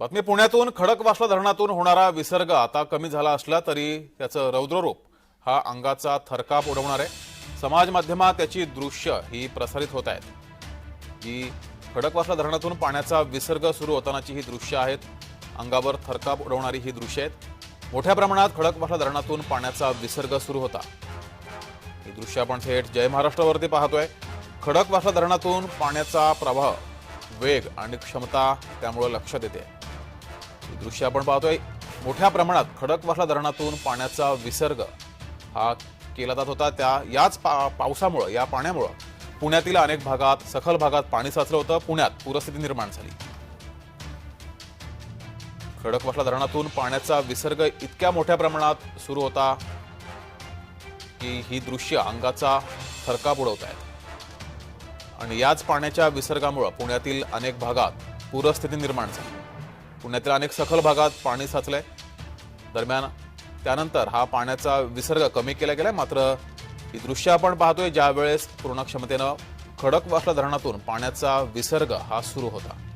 बातमी पुण्यातून खडकवासला धरणातून होणारा विसर्ग आता कमी झाला असला तरी त्याचं रौद्ररूप हा अंगाचा थरकाप उडवणार आहे. समाज माध्यमात त्याची दृश्य ही प्रसारित होत आहेत. ही खडकवासला धरणातून पाण्याचा विसर्ग सुरू होतानाची ही दृश्य आहेत. अंगावर थरकाप उडवणारी ही दृश्य आहेत. मोठ्या प्रमाणात खडकवासला धरणातून पाण्याचा विसर्ग सुरू होता. ही दृश्य आपण थेट जय महाराष्ट्रावरती पाहतोय. खडकवासला धरणातून पाण्याचा प्रवाह वेग आणि क्षमता त्यामुळे लक्षात येते दृश्य आपण पाहतोय. मोठ्या प्रमाणात खडकवासला धरणातून पाण्याचा विसर्ग हा केला जात होता. त्या याच पा पावसामुळं या पाण्यामुळं पुण्यातील अनेक भागात सखल भागात पाणी साचलं होतं. पुण्यात पूरस्थिती निर्माण झाली. खडकवासला धरणातून पाण्याचा विसर्ग इतक्या मोठ्या प्रमाणात सुरू होता की ही दृश्य अंगाचा थरका उडवत आहेत. आणि याच पाण्याच्या विसर्गामुळं पुण्यातील अनेक भागात पूरस्थिती निर्माण झाली. पुण्यातील अनेक सखल भागात पाणी साचलंय. दरम्यान त्यानंतर हा पाण्याचा विसर्ग कमी केला गेलाय. मात्र ही दृश्य आपण पाहतोय ज्यावेळेस पूर्ण क्षमतेनं खडकवासला धरणातून पाण्याचा विसर्ग हा सुरू होता.